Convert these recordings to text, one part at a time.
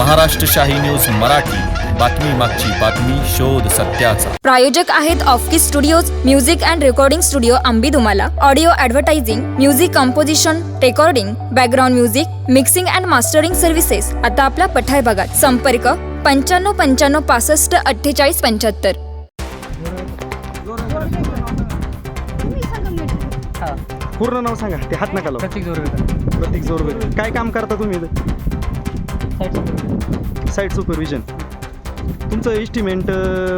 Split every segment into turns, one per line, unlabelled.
महाराष्ट्र शाही न्यूज मराठी. बातमी मागची बातमी शोध सत्याचा.
प्रायोजक आहेत Offkey studios music and recording studio Ambi तुम्हाला audio advertising music composition recording background music mixing and mastering services आता आपला पठार भागात संपर्क पंच्याण्णव पंच्याण्णव पासष्ट अठ्ठेचाळीस पंच्याहत्तर.
पूर्ण नाव सांगा. ते हात नका लावू.
प्रत्येक जोर
प्रतीक जोरवे काय काम करता तुम्ही इथं? साईट सुपरविजन तुमचं इस्टिमेंट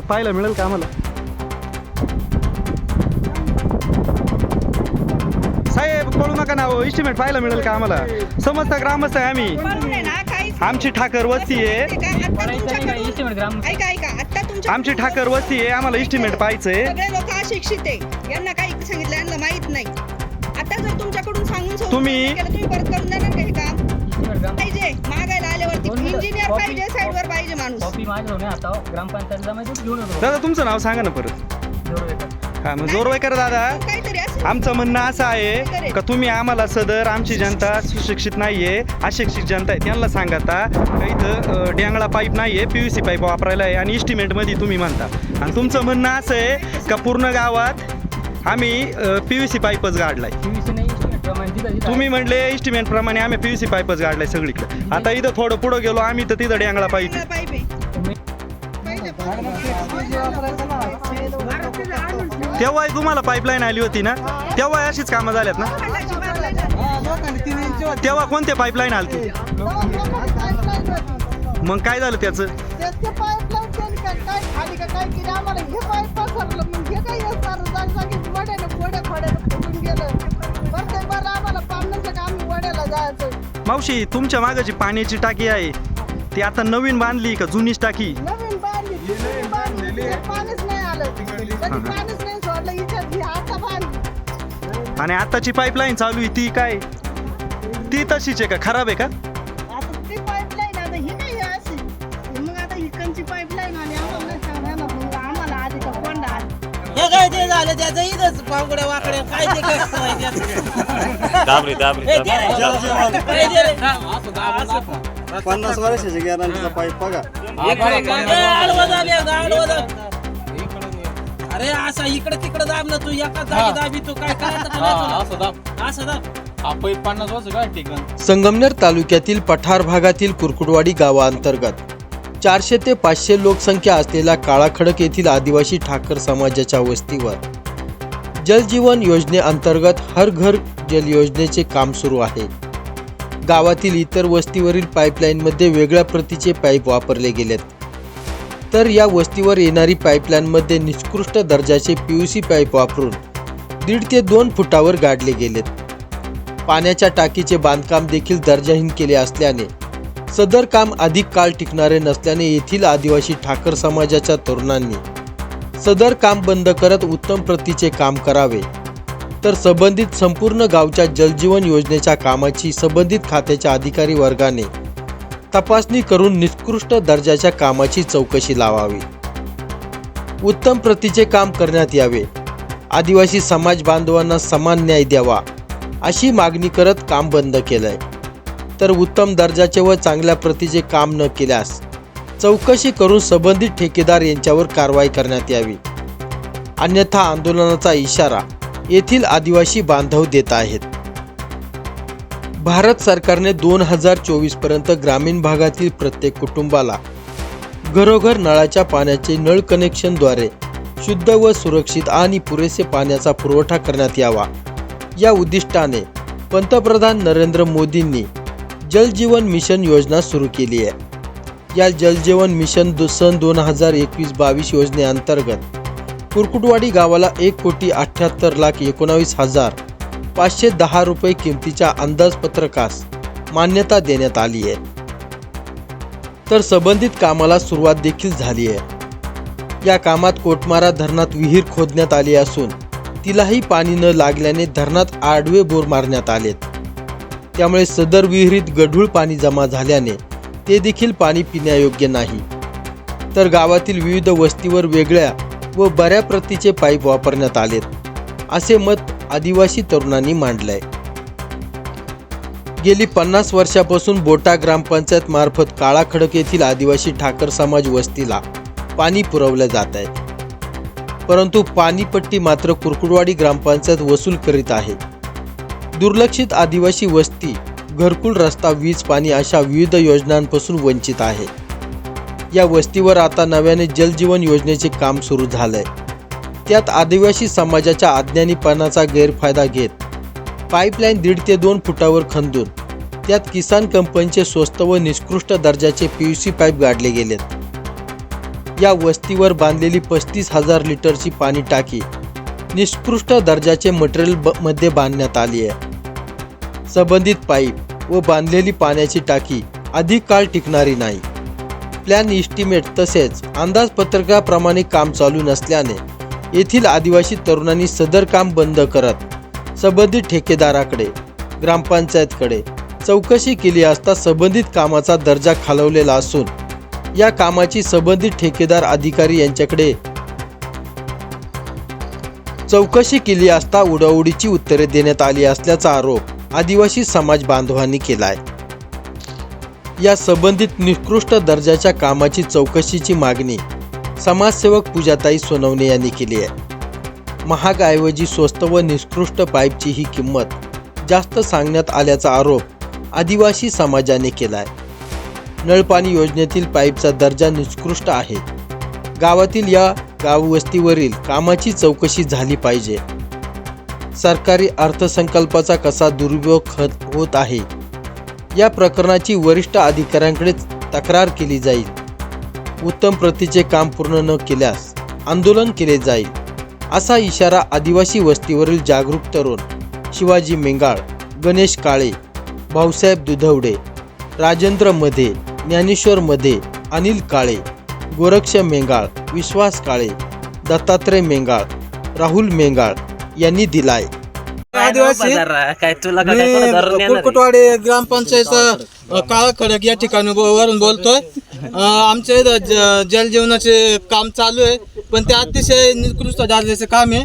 पाहायला मिळेल का आम्हाला? साहेब पळू नका ना इस्टिमेट पाहायला मिळेल का आम्हाला? समजता ग्रामस्थ आहे आम्ही. आमची ठाकर वस्ती आहे.
ऐका ऐका आता तुमच्या
आमची ठाकर वस्ती आहे आम्हाला इस्टिमेट पाहायचंय.
सगळे लोक अशिक्षित आहे. यांना काही सांगितलं यांना माहीत नाही. आता जर तुमच्याकडून सांगून सांगून
तुम्ही-
केलं, तुम्ही परत करून देणार का हे काम? पाहिजे. मागायला आल्यावरती. इंजिनियर पाहिजे साईडवर पाहिजे माणूस.
कॉपी माझ्या होणे आता ग्रामपंचायतला माहिती घेऊन येतो.
दादा तुमचं नाव सांगा ना परत.
जोर
हा मग जोरवेकर दादा.
काहीतरी असं.
आमचं म्हणणं असं आहे का तुम्ही आम्हाला सदर आमची जनता सुशिक्षित नाहीये अशिक्षित जनता आहे. त्यांना सांगता का इथं अं, डॅंगळा पाईप नाहीये पीयूसी पाईप वापरायला आहे आणि इस्टिमेटमध्ये तुम्ही म्हणता. आणि तुमचं म्हणणं असं आहे का पूर्ण गावात आम्ही पीयूसी पाईपच गाडलाय.
पीव्हीसी नाही
तुम्ही म्हणले एस्टिमेट प्रमाणे आम्ही पीव्हीसी पाईपच गाडलाय सगळीकडे. आता इथं थोडं पुढं गेलो आम्ही तर तिथं डेंगळा पाईप
पाहिजे
तेव्हा तुम्हाला पाईपलाईन आली होती ना? तेव्हा अशीच कामं झाल्यात ना? तेव्हा कोणते पाईपलाईन आलते? मग काय झालं त्याचं?
काय काय काय आम्हाला
मावशी तुमच्या मागाची पाण्याची टाकी आहे ती आता नवीन बांधली का जुनीच टाकी?
नवीन बांधली दुसरी बांधली. त्याच्यात पाणीच नाही आलं. कधी पाणीच नाही सोडलं इथं ही आता बांधली.
आणि आताची पाईपलाईन चालू आहे ती काय? ती तशीच आहे का? खराब आहे का?
आता ती पाईपलाईन आता ही काय अशी. मग आता इकडची पाईपलाईन आली आम्हाला
काय ते झालं? त्याचं इथंच पावगड्या वाकड्या काय ते काय माहिती आता.
दाबरी दाबरी
हे दे रे. काय दे रे.
पन्नास वर्षाची गॅरंटीचा पाईप बघा.
ए, आडवं आडवं. अरे असं इकडे तिकडे दाब ना तू. एका जागी दाबी तू. काय करायचं का नाही तुला? असं दाब.
संगमनेर तालुक्यातील पठार भागातील कुरकुडवाडी गावाअंतर्गत चारशे ते पाचशे लोकसंख्या असलेल्या काळाखडक येथील आदिवासी ठाकर समाजाच्या वस्तीवर. जलजीवन योजनेअंतर्गत हर घर जल योजनेचे काम सुरू आहे. गावातील इतर वस्तीवरील पाईपलाईनमध्ये वेगळ्या प्रतीचे पाईप वापरले गेलेत. तर या वस्तीवर येणारी पाईपलाईनमध्ये निकृष्ट दर्जाचे पी यू सी पाईप वापरून दीड ते दोन फुटावर गाडले गेलेत. पाण्याच्या टाकीचे बांधकाम देखील दर्जाहीन केले असल्याने सदर काम अधिक काळ टिकणारे नसल्याने येथील आदिवासी ठाकर समाजाच्या तरुणांनी सदर काम बंद करत उत्तम प्रतीचे काम करावे. तर संबंधित संपूर्ण गावच्या जलजीवन योजनेच्या कामाची संबंधित खात्याच्या अधिकारी वर्गाने तपासणी करून निकृष्ट दर्जाच्या कामाची चौकशी लावावी. उत्तम प्रतीचे काम करण्यात यावे. आदिवासी समाज बांधवांना समान न्याय द्यावा अशी मागणी करत काम बंद केलंय. तर उत्तम दर्जाचे व चांगल्या प्रतीचे काम न केल्यास चौकशी करून संबंधित ठेकेदार यांच्यावर कारवाई करण्यात यावी. अन्यथा आंदोलनाचा इशारा येथील आदिवासी बांधव देत आहेत. भारत सरकारने दोन हजार चोवीसपर्यंत ग्रामीण भागातील प्रत्येक कुटुंबाला घरोघर नळाच्या पाण्याचे नळ कनेक्शनद्वारे शुद्ध व सुरक्षित आणि पुरेसे पाण्याचा पुरवठा करण्यात यावा. या उद्दिष्टाने पंतप्रधान नरेंद्र मोदींनी जलजीवन मिशन योजना सुरू केली आहे. या जलजीवन मिशन दो सन दोन हजार एकवीस बावीस योजनेअंतर्गत कुरकुटवाडी गावाला एक कोटी अठ्ठ्याहत्तर लाख एकोणावीस हजार पाचशे दहा रुपये किमतीच्या अंदाजपत्रकास मान्यता देण्यात आली आहे. तर संबंधित कामाला सुरुवात देखील झाली आहे. या कामात कोटमारा धरणात विहीर खोदण्यात आली असून तिलाही पाणी न लागल्याने धरणात आडवे बोर मारण्यात आलेत. त्यामुळे सदर विहिरीत गढूळ पाणी जमा झाल्याने ते देखील पाणी पिण्यायोग्य नाही. तर गावातील विविध वस्तीवर वेगळ्या व बऱ्या प्रतीचे पाईप वापरण्यात आलेत असे मत आदिवासी तरुणांनी मांडलंय. गेली पन्नास वर्षापासून बोटा ग्रामपंचायत मार्फत काळाखडक येथील आदिवासी ठाकर समाज वस्तीला पाणी पुरवलं जात आहे. परंतु पाणीपट्टी मात्र कुरकुडवाडी ग्रामपंचायत वसूल करीत आहे. दुर्लक्षित आदिवासी वस्ती घरकुल रस्ता वीज पाणी अशा विविध योजनांपासून वंचित आहे. या वस्तीवर आता नव्याने जलजीवन योजनेचे काम सुरू झालंय. त्यात आदिवासी समाजाच्या अज्ञानीपणाचा गैरफायदा घेत पाईपलाईन दीड ते दोन फुटावर खंदून त्यात किसान कंपनीचे स्वस्त व निकृष्ट दर्जाचे पी यू सी पाईप गाडले गेलेत. या वस्तीवर बांधलेली पस्तीस हजार लिटरची पाणी टाकी निकृष्ट दर्जाचे मटेरियल ब मध्ये बांधण्यात आली आहे. संबंधित पाईप व बांधलेली पाण्याची टाकी अधिक काळ टिकणारी नाही. प्लॅन इस्टिमेट तसेच अंदाजपत्रकाप्रमाणे काम चालू नसल्याने येथील आदिवासी तरुणांनी सदर काम बंद करत संबंधित ठेकेदाराकडे ग्रामपंचायतकडे चौकशी केली असता संबंधित कामाचा दर्जा खालवलेला असून या कामाची संबंधित ठेकेदार अधिकारी यांच्याकडे चौकशी केली असता उडाउडीची उत्तरे देण्यात आली असल्याचा आरोप आदिवासी समाज बांधवांनी केलाय. या संबंधित निकृष्ट दर्जाच्या कामाची चौकशीची मागणी समाजसेवक पूजाताई सोनवणे यांनी केली आहे. महागऐवजी स्वस्त व निकृष्ट पाईपची ही किंमत जास्त सांगण्यात आल्याचा आरोप आदिवासी समाजाने केलाय. नळपाणी योजनेतील पाईपचा दर्जा निकृष्ट आहे. गावातील या गाववस्तीवरील कामाची चौकशी झाली पाहिजे. सरकारी अर्थसंकल्पाचा कसा दुरुपयोग खत होत आहे? या प्रकरणाची वरिष्ठ अधिकाऱ्यांकडे तक्रार केली जाईल. उत्तम प्रतीचे काम पूर्ण न केल्यास आंदोलन केले जाईल असा इशारा आदिवासी वस्तीवरील जागरूक तरुण शिवाजी मेंगाळ गणेश काळे भाऊसाहेब दुधवडे राजेंद्रमध्ये ज्ञानेश्वर मध्ये अनिल काळे गोरक्ष मेंगाळ विश्वास काळे दत्तात्रय मेंगाळ राहुल मेंगाळ यांनी दिलाय.
आदिवासी? काय तुला का काय कोणा धरून येणार? आहे?
कुरकुटवाडी ग्रामपंचायत काळा खडक या ठिकाणी वरून बोलतोय. आमच्या इथं ज- जलजीवनाचे काम चालू आहे पण ते अतिशय निकृष्ट दर्जाचे काम आहे.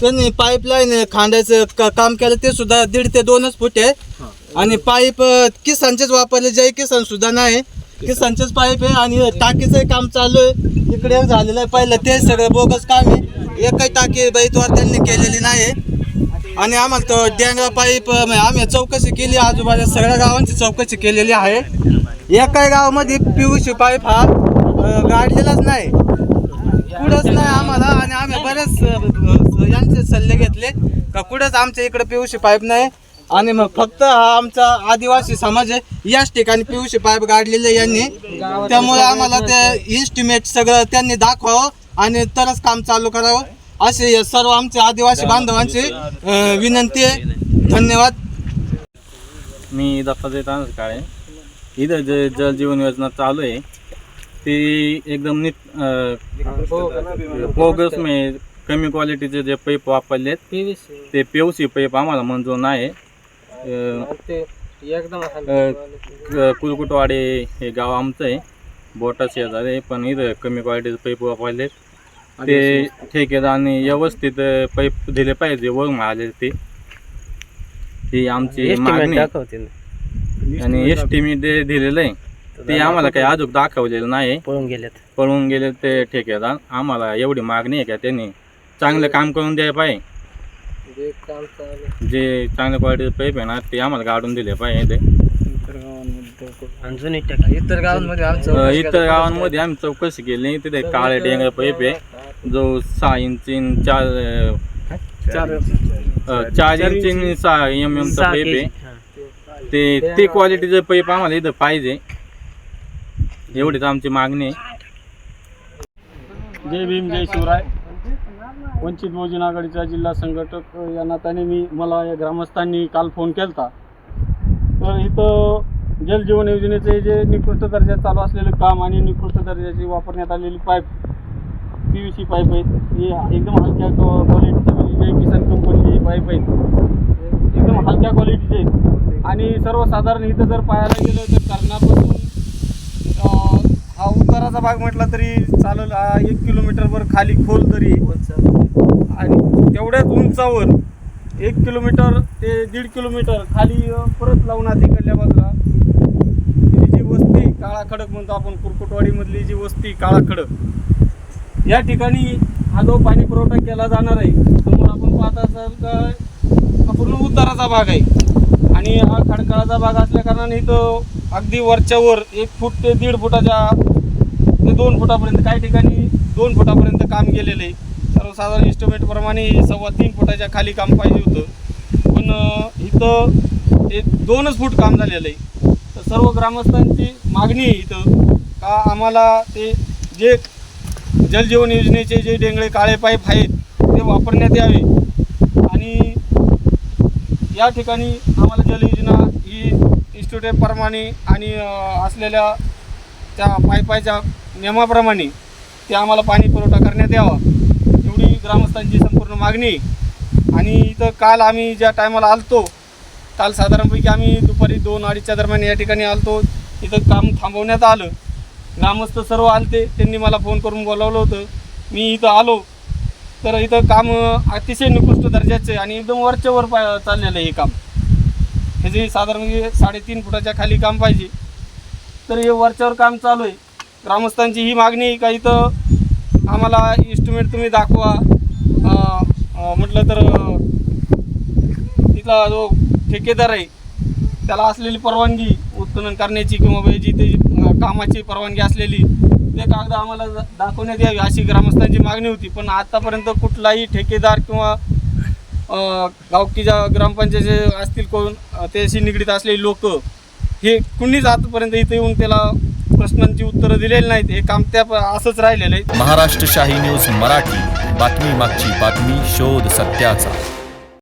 त्यांनी पाईपलाईन खांडायचं क- काम केलं ते सुद्धा दीड ते दोनच फूट आहे. आणि पाईप किसानचेच वापरले जय किसान सुद्धा नाही. किसानचेच पाईप आहे आणि टाकीचं काम चालू आहे. इकडे झालेलं आहे. पहिलं ते सगळं बोगस काम आहे. एकही टाकी बैतवार त्यांनी केलेली नाही आणि आम्हाला तो डेंगरा पाईप म्हणजे आम्ही चौकशी केली. आजूबाजूला सगळ्या गावांची चौकशी केलेली आहे. एकाही गावामध्ये पिऊशी पाईप हा गाडलेलाच नाही. कुठंच नाही आम्हाला. आणि आम्ही बरेच यांचे सल्ले घेतले. का कुठंच आमच्या इकडे पिऊशी पाईप नाही. आणि मग फक्त हा आमचा आदिवासी समाज आहे. याच ठिकाणी पीयूसी पाईप गाडलेले यांनी. त्यामुळे आम्हाला ते इन्स्टिमेट सगळं त्यांनी दाखवावं आणि तरच काम चालू करावं. असे सर्व आमचे आदिवासी बांधवांची विनंती आहे. धन्यवाद.
मी दत्तात्रय तानस काळे इथं जे जलजीवन योजना चालू आहे ती एकदम नीट बोगस मे कमी क्वालिटीचे जे पाईप वापरलेत ते पी पाईप आम्हाला मंजूर नाही अं,
एकदम
अं, क- कुलकुटवाडे हे गाव आमचं आहे. बोटा शेजारी आहे, पण इथं कमी क्वालिटीचे पाईप वापरलेत ते ठेकेदारांनी व्यवस्थित पाईप दिले पाहिजे वरून आले ते. ही आमची मागणी. आणि एस्टिमेट जे दिलेलं आहे ते आम्हाला काही अजून दाखवलेलं नाही.
पळून गेलेत.
पळून गेले ते ठेकेदार. आम्हाला एवढी मागणी आहे का त्यांनी चांगलं काम करून द्यायला पाहिजे. जे चांगल्या क्वालिटीचे पाईप आहे ना ते आम्हाला गाडून दिले पाहिजे
अजून एक टाका.
इतर गावांमध्ये आमचं
अं, इतर गावांमध्ये आम्ही चौकशी केली तिथे काळे डेंगर पाईप आहे. जो सहा इंची आणि चार अं, अं, चार इंची आणि सहा एम एमचा
सहा
पाईप
KG.
आहे ते ते क्वालिटीचं पाईप आम्हाला इथं पाहिजे. एवढीच आमची मागणी आहे.
जय भीम जय शिवराय. वंचित बहुजन आघाडीचा जिल्हा संघटक या नात्याने मी मला या ग्रामस्थांनी काल फोन केला तर इथं जलजीवन योजनेचे जे निकृष्ट दर्जात चालू असलेलं काम आणि निकृष्ट दर्जाची वापरण्यात आलेली pipe P V C pipe आहेत हे एकदम हलक्या क्वालिटीचे म्हणजे किसान कंपनीचे पाईप आहेत. एकदम हलक्या क्वालिटीचे आहेत. आणि सर्वसाधारण इथं जर पाहायला गेलं तर कर्णापासून महत्त्वाचा भाग म्हटला तरी चालेल एक किलोमीटरवर खाली खोल तरी. आणि तेवढ्याच उंचावर
एक किलोमीटर ते दीड किलोमीटर खाली परत लावून तिकडल्या बाजूला. जी वस्ती काळा खडक म्हणतो आपण कुरकुटवाडीमधली जी वस्ती काळा खडक या ठिकाणी हा जो पाणी पुरवठा केला जाणार आहे समोर आपण पाहत असाल का हा पूर्ण उताराचा भाग आहे. आणि हा खडकाळाचा भाग असल्या कारणाने इथं अगदी वरच्यावर एक फूट ते दीड फुटाच्या ते दोन फुटापर्यंत काही ठिकाणी दोन फुटापर्यंत काम गेलेलं आहे. सर्वसाधारण इस्टिमेटप्रमाणे सव्वा तीन फुटाच्या खाली काम पाहिजे होतं. पण इथं ते दोनच फूट काम झालेलं आहे. तर सर्व ग्रामस्थांची मागणी आहे इथं का आम्हाला ते जे जलजीवन योजनेचे जे डेंगळे काळे पाईप आहेत ते वापरण्यात यावे. आणि या ठिकाणी आम्हाला जलयोजना ही इन्स्टिट्यूटप्रमाणे आणि असलेल्या त्या पाईपाच्या नियमाप्रमाणे ते आम्हाला पाणी पुरवठा करण्यात यावा. एवढी ग्रामस्थांची संपूर्ण मागणी. आणि इथं काल आम्ही ज्या टायमाला आलतो काल साधारणपैकी आम्ही दुपारी दोन अडीचच्या दरम्यान या ठिकाणी आलतो. इथं काम थांबवण्यात आलं. ग्रामस्थ सर्व आलते. त्यांनी मला फोन करून बोलावलं होतं. मी इथं आलो. तर इथं काम अतिशय निकृष्ट दर्जाचं आणि एकदम वरच्या वर पा चाललेलं आहे हे काम. हे जे साधारण म्हणजे साडेतीन फुटाच्या खाली काम पाहिजे. तर हे वरच्यावर काम चालू आहे. ग्रामस्थांची ही मागणी काही का इथं आम्हाला इस्टिमेट तुम्ही दाखवा. म्हटलं तर तिथला जो ठेकेदार आहे त्याला असलेली परवानगी उत्खनन करण्याची किंवा जी ते कामाची परवानगी असलेली ते कागद आम्हाला दाखवण्यात यावी अशी ग्रामस्थांची मागणी होती. पण आतापर्यंत कुठलाही ठेकेदार किंवा गावकी गावकीच्या ग्रामपंचायत असतील कोण त्याशी निगडीत असलेली लोक हे कुणीच आतापर्यंत इथे येऊन त्याला प्रश्नांची उत्तरं दिलेली नाहीत. हे काम त्या असंच राहिलेलं आहे.
महाराष्ट्र शाही न्यूज मराठी. बातमी मागची बातमी शोध सत्याचा.